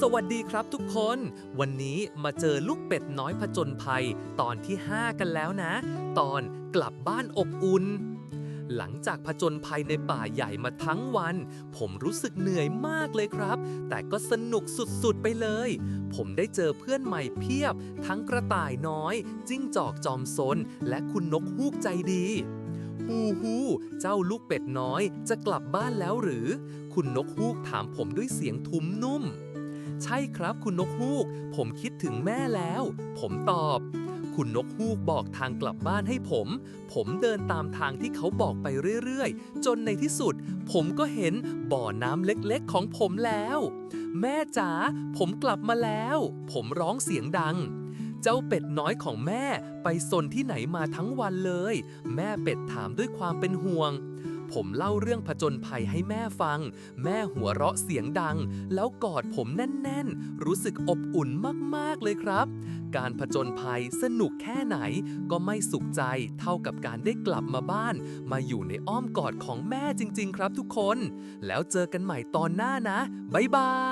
สวัสดีครับทุกคน วันนี้มาเจอลูกเป็ดน้อยผจญภัย ตอนที่ 5 กันแล้วนะ ตอนกลับบ้านอบอุ่น หลังจากผจญภัยในป่าใหญ่มาทั้งวัน ผมรู้สึกเหนื่อยมากเลยครับ แต่ก็สนุกสุดๆไปเลย ผมได้เจอเพื่อนใหม่เพียบ ทั้งกระต่ายน้อย จิ้งจอกจอมซน และคุณนกฮูกใจดีฮูฮูเจ้าลูกเป็ดน้อยจะกลับบ้านแล้วหรือ คุณนกฮูกถามผมด้วยเสียงทุ้มนุ่ม ใช่ครับคุณนกฮูก ผมคิดถึงแม่แล้ว ผมตอบ คุณนกฮูกบอกทางกลับบ้านให้ผม ผมเดินตามทางที่เขาบอกไปเรื่อยๆ จนในที่สุด ผมก็เห็นบ่อน้ำเล็กๆของผมแล้ว แม่จ๋าผมกลับมาแล้ว ผมร้องเสียงดังเจ้าเป็ดน้อยของแม่ไปสนที่ไหนมาทั้งวันเลย แม่เป็ดถามด้วยความเป็นห่วง ผมเล่าเรื่องผจญภัยให้แม่ฟัง แม่หัวเราะเสียงดัง แล้วกอดผมแน่น ๆ รู้สึกอบอุ่นมาก ๆ เลยครับ การผจญภัยสนุกแค่ไหน ก็ไม่สุขใจเท่ากับการได้กลับมาบ้าน มาอยู่ในอ้อมกอดของแม่จริง ๆ ครับทุกคน แล้วเจอกันใหม่ตอนหน้านะ บ๊ายบาย